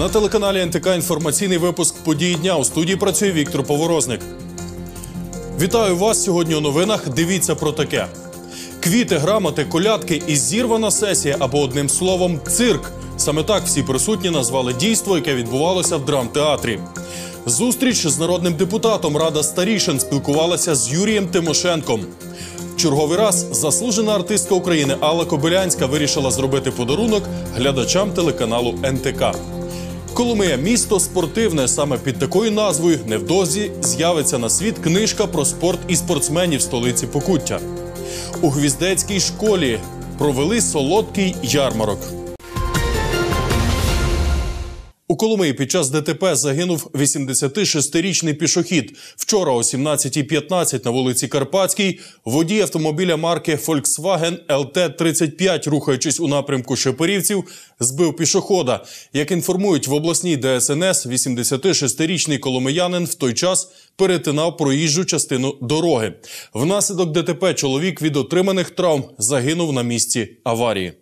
На телеканалі НТК інформаційний випуск події дня. У студії працює Віктор Поворозник. Вітаю вас сьогодні у новинах. Дивіться про таке: квіти, грамоти, колядки і зірвана сесія або одним словом цирк. Саме так всі присутні назвали дійство, яке відбувалося в драмтеатрі. Зустріч з народним депутатом Рада Старішин спілкувалася з Юрієм Тимошенком. Черговий раз заслужена артистка України Алла Кобилянська вирішила зробити подарунок глядачам телеканалу НТК. Коломия місто спортивне. Саме під такою назвою невдовзі з'явиться на світ книжка про спорт і спортсменів столиці Покуття. У гвіздецькій школі провели солодкий ярмарок. У Коломиї під час ДТП загинув 86-річний пішохід. Вчора о 17.15 на вулиці Карпатській водій автомобіля марки Volkswagen LT-35, рухаючись у напрямку Шепарівців, збив пішохода. Як інформують в обласній ДСНС, 86-річний коломиянин в той час перетинав проїжджу частину дороги. Внаслідок ДТП чоловік від отриманих травм загинув на місці аварії.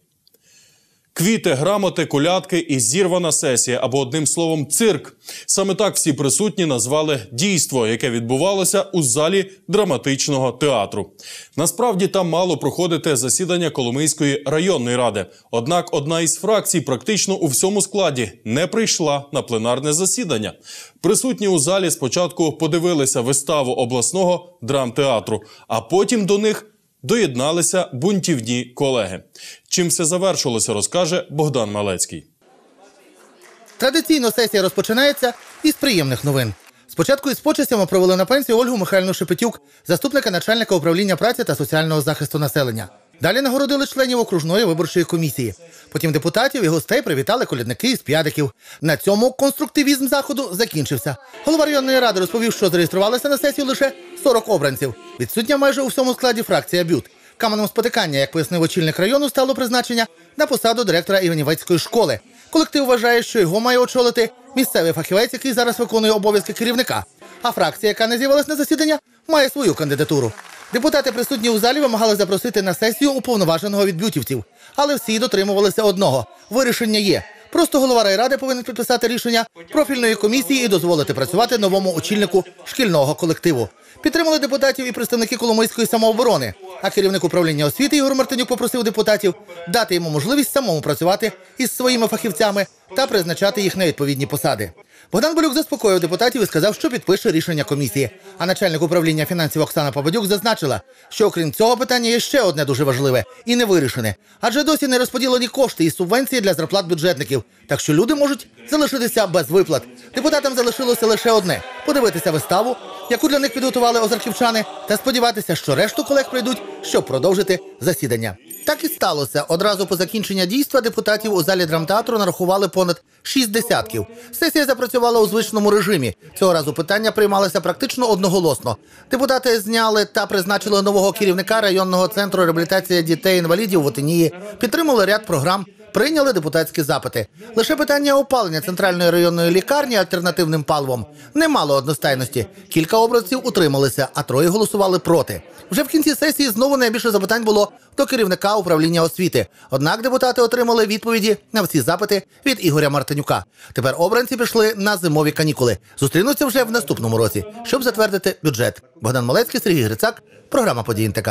Квіти, грамоти, колядки і зірвана сесія або одним словом цирк. Саме так всі присутні назвали дійство, яке відбувалося у залі драматичного театру. Насправді там мало проходити засідання Коломийської районної ради. Однак одна із фракцій практично у всьому складі не прийшла на пленарне засідання. Присутні у залі спочатку подивилися виставу обласного драмтеатру, а потім до них доєдналися бунтівні колеги. Чим все завершилося, розкаже Богдан Малецький. Традиційно сесія розпочинається із приємних новин. Спочатку із почестями провели на пенсію Ольгу Михайлівну Шепетюк, заступника начальника управління праці та соціального захисту населення. Далі нагородили членів окружної виборчої комісії. Потім депутатів і гостей привітали колядники із п'ядиків. На цьому конструктивізм заходу закінчився. Голова районної ради розповів, що зареєструвалися на сесію лише 40 обранців. Відсутня майже у всьому складі фракція Бют. Каменем спотикання, як пояснив очільник району, стало призначення на посаду директора Іванівецької школи. Колектив вважає, що його має очолити місцевий фахівець, який зараз виконує обов'язки керівника. А фракція, яка не з'явилась на засідання, має свою кандидатуру. Депутати, присутні у залі, вимагали запросити на сесію уповноваженого від бютівців, але всі дотримувалися одного: вирішення є. Просто голова райради повинен підписати рішення профільної комісії і дозволити працювати новому очільнику шкільного колективу. Підтримали депутатів і представники Коломийської самооборони. А керівник управління освіти Ігор Мартинюк попросив депутатів дати йому можливість самому працювати із своїми фахівцями та призначати їх на відповідні посади. Богдан Болюк заспокоїв депутатів і сказав, що підпише рішення комісії. А начальник управління фінансів Оксана Побадюк зазначила, що окрім цього питання є ще одне дуже важливе і не вирішене, адже досі не розподілені кошти і субвенції для зарплат бюджетників. Так що люди можуть залишитися без виплат. Депутатам залишилося лише одне подивитися виставу, яку для них підготували озарківчани, та сподіватися, що решту колег прийдуть, щоб продовжити засідання. Так і сталося. Одразу по закінчення дійства депутатів у залі драмтеатру нарахували понад шість десятків. Сесія запрацювала у звичному режимі. Цього разу питання приймалося практично одноголосно. Депутати зняли та призначили нового керівника районного центру реабілітації дітей-інвалідів в Отинії, підтримали ряд програм. Прийняли депутатські запити. Лише питання опалення центральної районної лікарні альтернативним паливом не мало одностайності. Кілька обранців утрималися, а троє голосували проти. Вже в кінці сесії знову найбільше запитань було до керівника управління освіти. Однак депутати отримали відповіді на всі запити від Ігоря Мартинюка. Тепер обранці пішли на зимові канікули. Зустрінуться вже в наступному році, щоб затвердити бюджет. Богдан Малецький, Сергій Грицак, програма «Події НТК».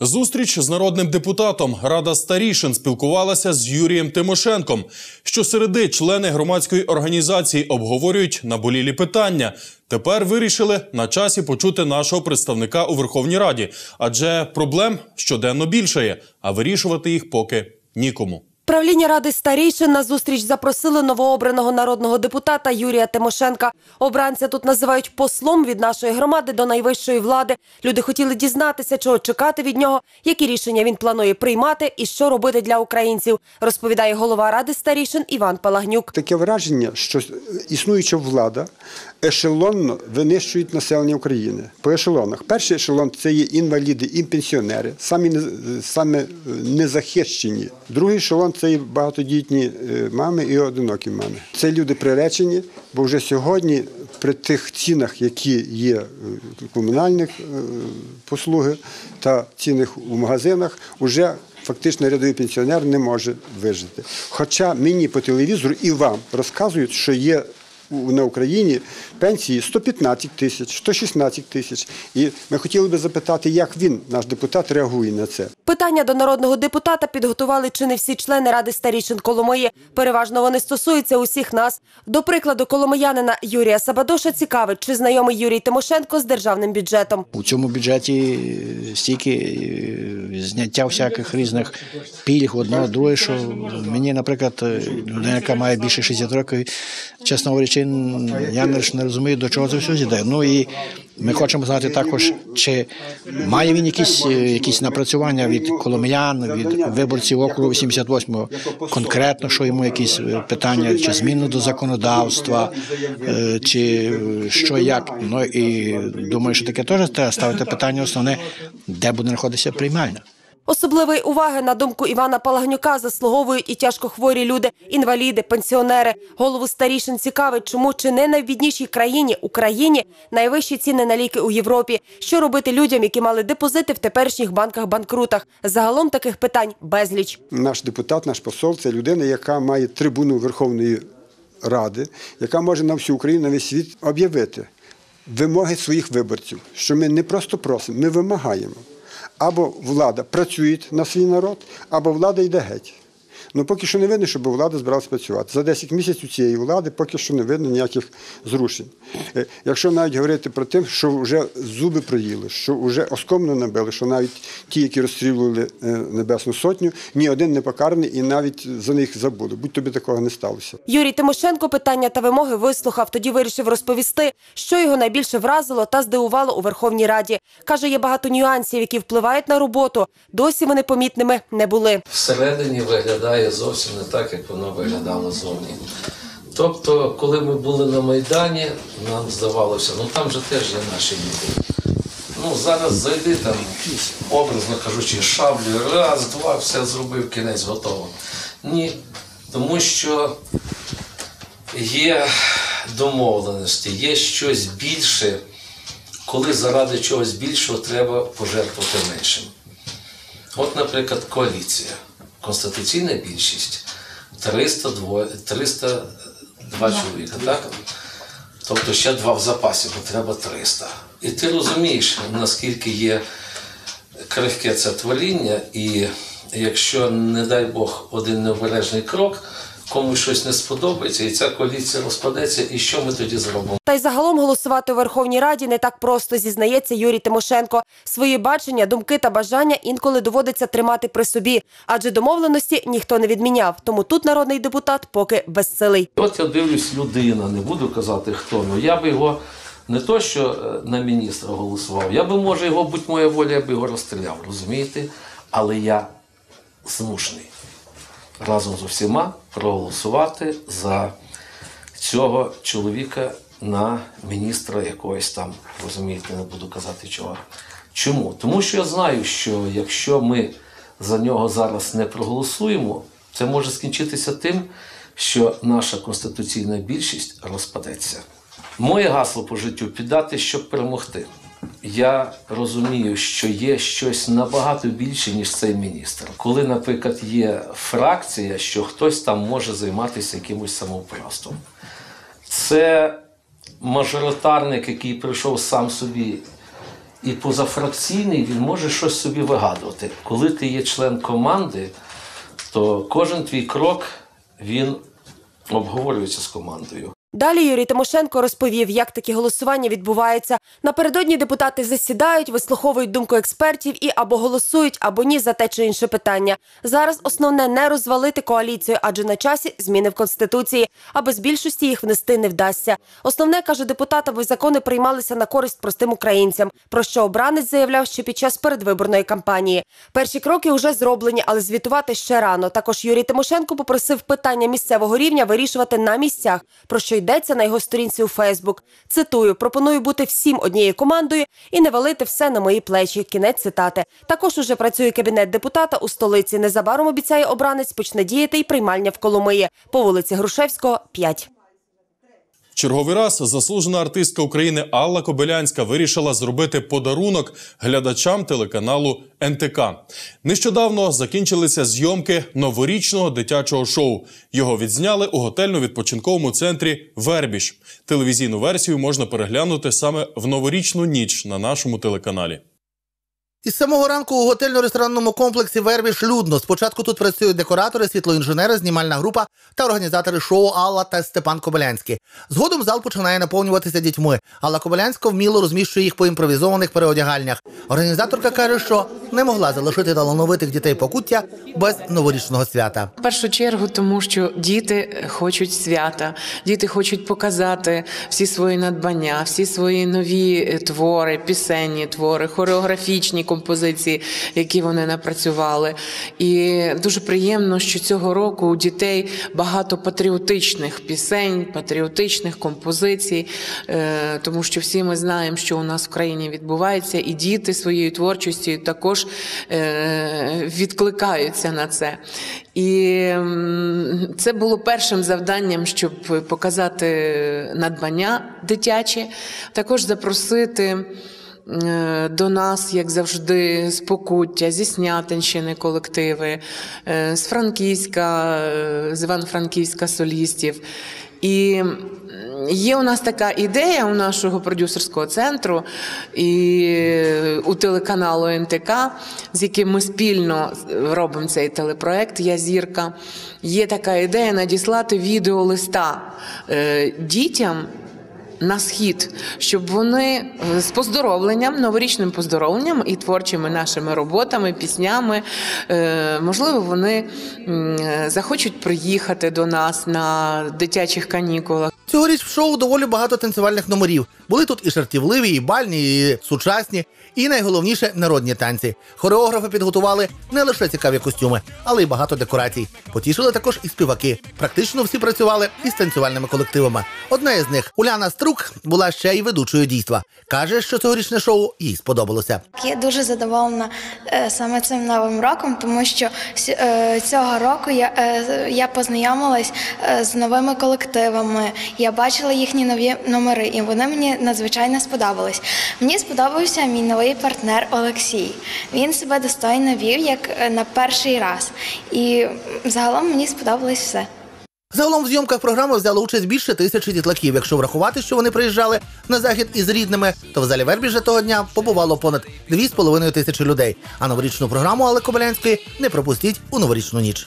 Зустріч з народним депутатом Рада Старішин спілкувалася з Юрієм Тимошенком. Щосереди члени громадської організації обговорюють наболілі питання. Тепер вирішили на часі почути нашого представника у Верховній Раді, адже проблем щоденно більшає, а вирішувати їх поки нікому. Правління ради старійшин на зустріч запросили новообраного народного депутата Юрія Тимошенка. Обранця тут називають послом від нашої громади до найвищої влади. Люди хотіли дізнатися, чого чекати від нього, які рішення він планує приймати і що робити для українців. Розповідає голова ради старійшин Іван Палагнюк. Таке враження, що існуюча влада ешелонно винищують населення України по ешелонах. Перший ешелон це є інваліди і пенсіонери, самі незахищені. Другий ешелон це є багатодітні е, мами і одинокі мами. Це люди приречені, бо вже сьогодні при тих цінах, які є е, комунальних е, послуги та цінах у магазинах, вже фактично рядовий пенсіонер не може вижити. Хоча мені по телевізору і вам розказують, що є на Україні пенсії 115 тисяч, 116 тисяч. І ми хотіли би запитати, як він, наш депутат, реагує на це. Питання до народного депутата підготували чи не всі члени Ради старішин Коломиї. Переважно вони стосуються усіх нас. До прикладу, коломиянина Юрія Сабадоша цікавить, чи знайомий Юрій Тимошенко з державним бюджетом. У цьому бюджеті е, стільки е, зняття всяких різних пільг, одного, друге, що мені, наприклад, е, людина, яка має більше 60 років, чесно говорячи, я не розумію, до чого це все зійде. Ну і ми хочемо знати також, чи має він якісь, е, якісь напрацювання від коломиян, від виборців округу 88-го, конкретно, що йому якісь е, питання, чи зміни до законодавства, е, чи що як. Ну і думаю, що таке теж треба ставити питання основне, де буде знаходитися приймальня. Особливої уваги, на думку Івана Палагнюка, заслуговують і тяжкохворі люди, інваліди, пенсіонери. Голову старішин цікавить, чому чи не найбіднішій країні Україні найвищі ціни на ліки у Європі. Що робити людям, які мали депозити в теперішніх банках-банкрутах? Загалом таких питань безліч. Наш депутат, наш посол це людина, яка має трибуну Верховної Ради, яка може на всю Україну, на весь світ об'явити вимоги своїх виборців, що ми не просто просимо, ми вимагаємо. Або влада працює на свій народ, або влада йде геть. Ну, поки що не видно, щоб влада збиралася працювати. За 10 місяців цієї влади поки що не видно ніяких зрушень. Е, Якщо навіть говорити про те, що вже зуби проїли, що вже оскомно набили, що навіть ті, які розстрілювали е, Небесну Сотню, ні один не покараний і навіть за них забули. Будь тобі такого не сталося. Юрій Тимошенко питання та вимоги вислухав. Тоді вирішив розповісти, що його найбільше вразило та здивувало у Верховній Раді. Каже, є багато нюансів, які впливають на роботу. Досі вони помітними не були. всередині виглядає зовсім не так, як воно виглядало зовні. Тобто, коли ми були на Майдані, нам здавалося, ну там же теж є наші люди. Ну, зараз зайди там, образно кажучи, шаблею, раз, два, все зробив, кінець готово. Ні, тому що є домовленості, є щось більше, коли заради чогось більшого треба пожертвувати меншим. От, наприклад, коаліція, конституційна більшість 302, 302 чоловіка, так? Тобто ще два в запасі, бо треба 300. І ти розумієш, наскільки є крихке це творіння, і якщо, не дай Бог, один необережний крок, комусь щось не сподобається, і ця коаліція розпадеться, і що ми тоді зробимо? Та й загалом голосувати у Верховній Раді не так просто, зізнається Юрій Тимошенко. Свої бачення, думки та бажання інколи доводиться тримати при собі, адже домовленості ніхто не відміняв. Тому тут народний депутат поки безсилий. От я дивлюсь, людина, не буду казати хто, ну я би його не то, що е, на міністра голосував, я би, може, його, будь моя воля, я би його розстріляв, розумієте? Але я змушений разом з усіма проголосувати за цього чоловіка на міністра якогось там, розумієте, не буду казати чого. Чому? Тому що я знаю, що якщо ми за нього зараз не проголосуємо, це може скінчитися тим, що наша конституційна більшість розпадеться. Моє гасло по життю піддати, щоб перемогти. Я розумію, що є щось набагато більше, ніж цей міністр. Коли, наприклад, є фракція, що хтось там може займатися якимось самоуправством. Це мажоритарник, який прийшов сам собі і позафракційний, він може щось собі вигадувати. Коли ти є член команди, то кожен твій крок він обговорюється з командою. Далі Юрій Тимошенко розповів, як такі голосування відбуваються. Напередодні депутати засідають, вислуховують думку експертів і або голосують, або ні за те чи інше питання. Зараз основне не розвалити коаліцію, адже на часі зміни в конституції, а без більшості їх внести не вдасться. Основне каже депутат, аби закони приймалися на користь простим українцям. Про що обранець заявляв ще під час передвиборної кампанії. Перші кроки вже зроблені, але звітувати ще рано. Також Юрій Тимошенко попросив питання місцевого рівня вирішувати на місцях. Про що йдеться на його сторінці у Фейсбук. Цитую: пропоную бути всім однією командою і не валити все на мої плечі. Кінець цитати. Також уже працює кабінет депутата у столиці. Незабаром обіцяє обранець почне діяти і приймальня в Коломиї по вулиці Грушевського, 5. Черговий раз заслужена артистка України Алла Кобилянська вирішила зробити подарунок глядачам телеканалу НТК. Нещодавно закінчилися зйомки новорічного дитячого шоу. Його відзняли у готельно-відпочинковому центрі Вербіш. Телевізійну версію можна переглянути саме в новорічну ніч на нашому телеканалі. Із самого ранку у готельно-ресторанному комплексі Вербіш людно. Спочатку тут працюють декоратори, світлоінженери, знімальна група та організатори шоу Алла та Степан Кобилянський. Згодом зал починає наповнюватися дітьми. Алла Кобилянська вміло розміщує їх по імпровізованих переодягальнях. Організаторка каже, що не могла залишити талановитих дітей покуття без новорічного свята. В першу чергу, тому що діти хочуть свята, діти хочуть показати всі свої надбання, всі свої нові е, твори, пісенні твори, хореографічні композиції, які вони напрацювали. І дуже приємно, що цього року у дітей багато патріотичних пісень, патріотичних композицій, е, тому що всі ми знаємо, що у нас в країні відбувається, і діти своєю творчістю також е, відкликаються на це. І це було першим завданням, щоб показати надбання дитячі, також запросити. Е, До нас, як завжди, з Покуття, зі Снятинщини колективи, е, з Франківська, е, з Івано-Франківська солістів. І є у нас така ідея у нашого продюсерського центру і у телеканалу НТК, з яким ми спільно робимо цей телепроект Я зірка. Є така ідея надіслати відеолиста дітям. На схід, щоб вони е, з поздоровленням, новорічним поздоровленням і творчими нашими роботами, піснями, е, можливо, вони е, захочуть приїхати до нас на дитячих канікулах. Цьогоріч в шоу доволі багато танцювальних номерів. Були тут і жартівливі, і бальні, і сучасні, і найголовніше народні танці. Хореографи підготували не лише цікаві костюми, але й багато декорацій. Потішили також і співаки. Практично всі працювали із танцювальними колективами. Одна із них, Уляна Струк, була ще й ведучою дійства. каже, що цьогорічне шоу їй сподобалося. Я дуже задоволена е, саме цим новим роком, тому що е, цього року я, е, я познайомилась з новими колективами. Я бачила їхні нові номери, і вони мені надзвичайно сподобались. Мені сподобався мій новий партнер Олексій. Він себе достойно вів як на перший раз. І загалом мені сподобалось все. Загалом в зйомках програми взяло участь більше тисячі дітлаків. Якщо врахувати, що вони приїжджали на захід із рідними, то в залі Вербіжа того дня побувало понад 2,5 тисячі людей. А новорічну програму Але Кобилянської не пропустіть у новорічну ніч.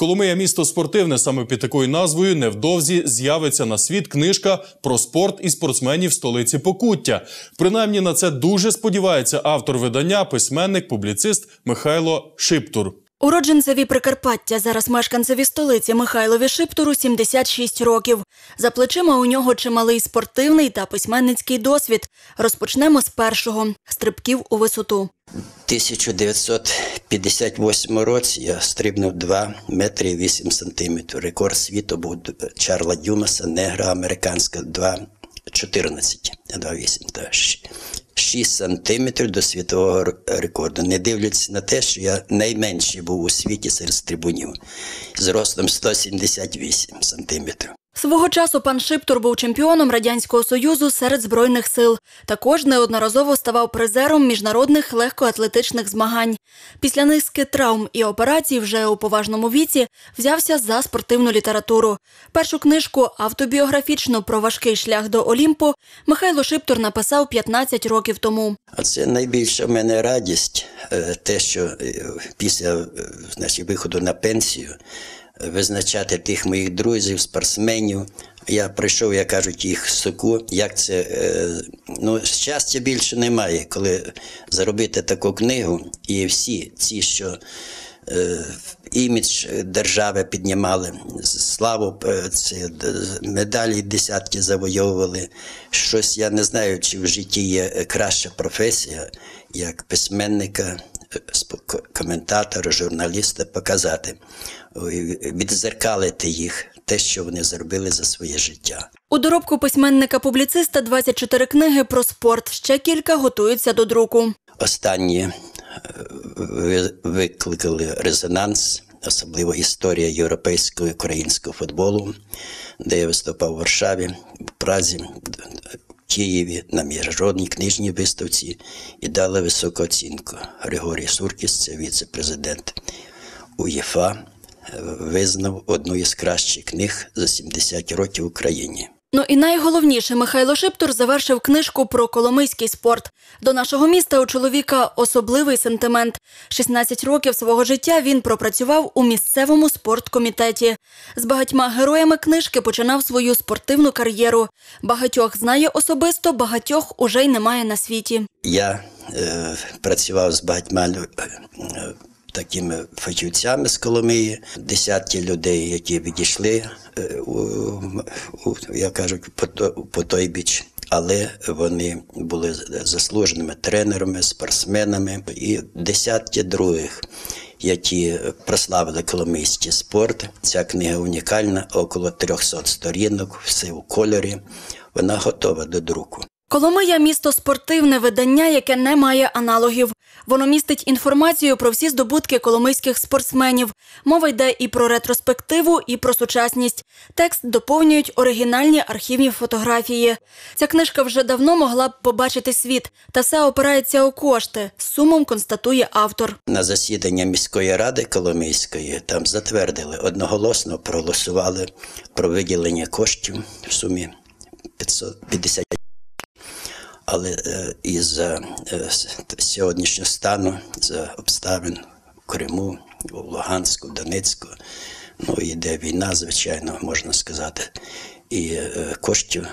Коломия місто спортивне саме під такою назвою невдовзі з'явиться на світ книжка про спорт і спортсменів столиці Покуття. Принаймні на це дуже сподівається автор видання, письменник, публіцист Михайло Шиптур. Уродженцеві Прикарпаття, зараз мешканцеві столиці Михайлові Шиптуру 76 років. За плечима у нього чималий спортивний та письменницький досвід. Розпочнемо з першого стрибків у висоту. 1958 році я стрибнув 2 метри 8 сантиметрів. Рекорд світу був Чарла Дюмаса, негра американська 2,14, 2,8, та 6 сантиметрів до світового рекорду. Не дивлячись на те, що я найменший був у світі серед стрибунів з ростом 178 сантиметрів. Свого часу пан Шиптур був чемпіоном Радянського Союзу серед Збройних сил. Також неодноразово ставав призером міжнародних легкоатлетичних змагань. Після низки травм і операцій вже у поважному віці взявся за спортивну літературу. Першу книжку автобіографічну про важкий шлях до Олімпу Михайло Шиптур написав 15 років тому. А це найбільша в мене радість, е, те, що е, після е, значить, виходу на пенсію визначати тих моїх друзів, спортсменів. Я пройшов, як кажуть, їх соку. Як це е, ну, щастя більше немає, коли заробити таку книгу, і всі ці, що е, імідж держави піднімали, славу е, д- медалі десятки завойовували. Щось я не знаю, чи в житті є краща професія, як письменника, е, коментатора, журналіста, показати, ой, відзеркалити їх те, що вони зробили за своє життя. У доробку письменника-публіциста 24 книги про спорт. Ще кілька готуються до друку. Останні е, викликали резонанс, особливо історія європейського і українського футболу, де я виступав у Варшаві, в Празі, в Києві на міжнародній книжній виставці і дали високу оцінку. Григорій Суркіс, це віце-президент УЄФА, визнав одну із кращих книг за 70 років в Україні. Ну і найголовніше, Михайло Шиптур завершив книжку про коломийський спорт. До нашого міста у чоловіка особливий сентимент. 16 років свого життя він пропрацював у місцевому спорткомітеті. З багатьма героями книжки починав свою спортивну кар'єру. Багатьох знає особисто, багатьох уже й немає на світі. Я е, працював з багатьма лю- е, такими фахівцями з Коломиї, десятки людей, які відійшли, е, у, у, як кажуть, по, той біч. Але вони були заслуженими тренерами, спортсменами і десятки других, які прославили коломийський спорт. Ця книга унікальна, около 300 сторінок, все у кольорі. Вона готова до друку. Коломия місто спортивне видання, яке не має аналогів. Воно містить інформацію про всі здобутки коломийських спортсменів. Мова йде і про ретроспективу, і про сучасність. Текст доповнюють оригінальні архівні фотографії. Ця книжка вже давно могла б побачити світ, та все опирається у кошти. З сумом констатує автор. На засідання міської ради Коломийської там затвердили одноголосно проголосували про виділення коштів в сумі 550. Але е, із-за е, сьогоднішнього стану, за обставин в Криму, у Луганську, Донецьку, ну йде війна, звичайно, можна сказати, і е, коштів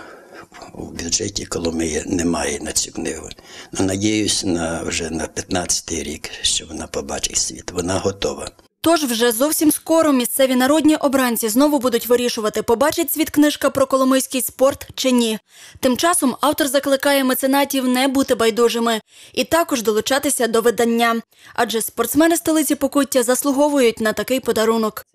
у бюджеті Коломиї немає на цю книгу. Ну, надіюсь, на вже на 15-й рік, що вона побачить світ. Вона готова. Тож вже зовсім скоро місцеві народні обранці знову будуть вирішувати, побачить світ книжка про коломийський спорт чи ні. Тим часом автор закликає меценатів не бути байдужими і також долучатися до видання. Адже спортсмени столиці Покуття заслуговують на такий подарунок.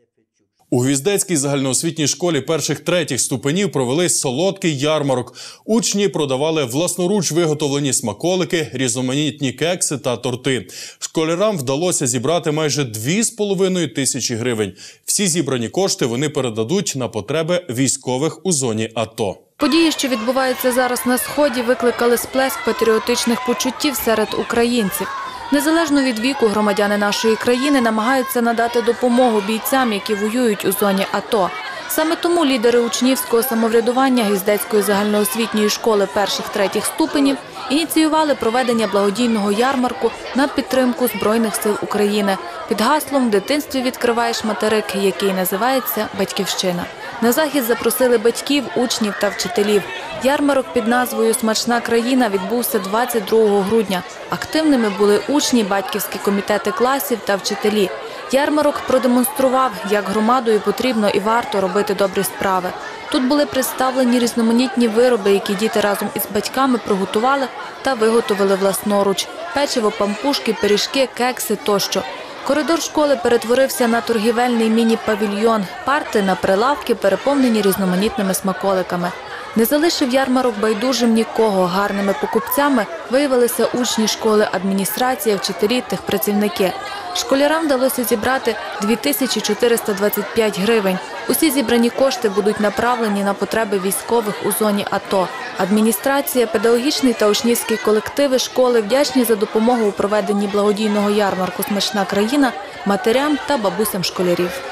У Гвіздецькій загальноосвітній школі перших третіх ступенів провели солодкий ярмарок. Учні продавали власноруч виготовлені смаколики, різноманітні кекси та торти. Школярам вдалося зібрати майже 2,5 тисячі гривень. Всі зібрані кошти вони передадуть на потреби військових у зоні АТО. Події, що відбуваються зараз на сході, викликали сплеск патріотичних почуттів серед українців. Незалежно від віку, громадяни нашої країни намагаються надати допомогу бійцям, які воюють у зоні АТО. Саме тому лідери учнівського самоврядування Гіздецької загальноосвітньої школи перших третіх ступенів ініціювали проведення благодійного ярмарку на підтримку Збройних сил України під гаслом «В дитинстві відкриваєш материк, який називається Батьківщина. На захід запросили батьків, учнів та вчителів. Ярмарок під назвою Смачна країна відбувся 22 грудня. Активними були учні, батьківські комітети класів та вчителі. Ярмарок продемонстрував, як громадою потрібно і варто робити добрі справи. Тут були представлені різноманітні вироби, які діти разом із батьками приготували та виготовили власноруч: печиво, пампушки, пиріжки, кекси тощо. Коридор школи перетворився на торгівельний міні-павільйон. Парти на прилавки переповнені різноманітними смаколиками. Не залишив ярмарок байдужим нікого. Гарними покупцями виявилися учні школи, адміністрація, вчителі, техпрацівники. Школярам вдалося зібрати 2425 гривень. Усі зібрані кошти будуть направлені на потреби військових у зоні АТО. Адміністрація, педагогічний та учнівські колективи школи вдячні за допомогу у проведенні благодійного ярмарку Смачна країна матерям та бабусям школярів.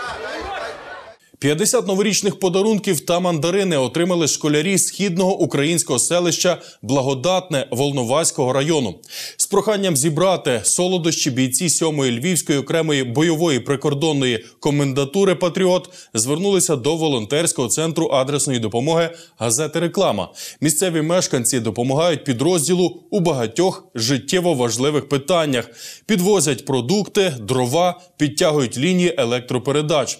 50 новорічних подарунків та мандарини отримали школярі східного українського селища Благодатне Волноваського району. З проханням зібрати солодощі бійці 7-ї Львівської окремої бойової прикордонної комендатури Патріот звернулися до волонтерського центру адресної допомоги газети Реклама. Місцеві мешканці допомагають підрозділу у багатьох життєво важливих питаннях: підвозять продукти, дрова, підтягують лінії електропередач.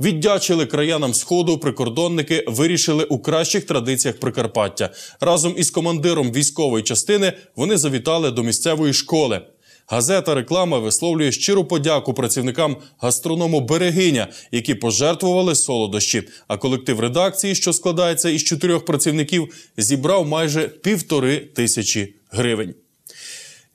Віддячили краянам сходу. Прикордонники вирішили у кращих традиціях Прикарпаття. Разом із командиром військової частини вони завітали до місцевої школи. Газета реклама висловлює щиру подяку працівникам гастроному Берегиня, які пожертвували солодощі. А колектив редакції, що складається із чотирьох працівників, зібрав майже півтори тисячі гривень.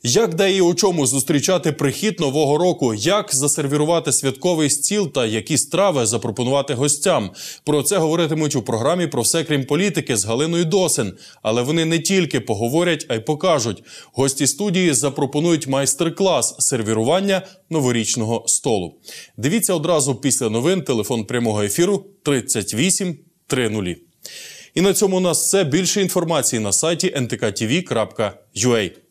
Як де і у чому зустрічати прихід нового року? Як засервірувати святковий стіл та які страви запропонувати гостям? Про це говоритимуть у програмі про все крім політики з Галиною Досин. Але вони не тільки поговорять, а й покажуть. Гості студії запропонують майстер-клас сервірування новорічного столу. Дивіться одразу після новин. Телефон прямого ефіру 38 30. І на цьому у нас все. Більше інформації на сайті ntkTV.ua.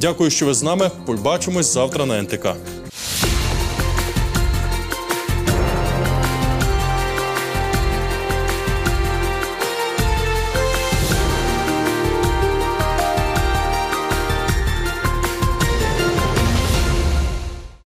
Дякую, що ви з нами. Побачимось завтра на НТК.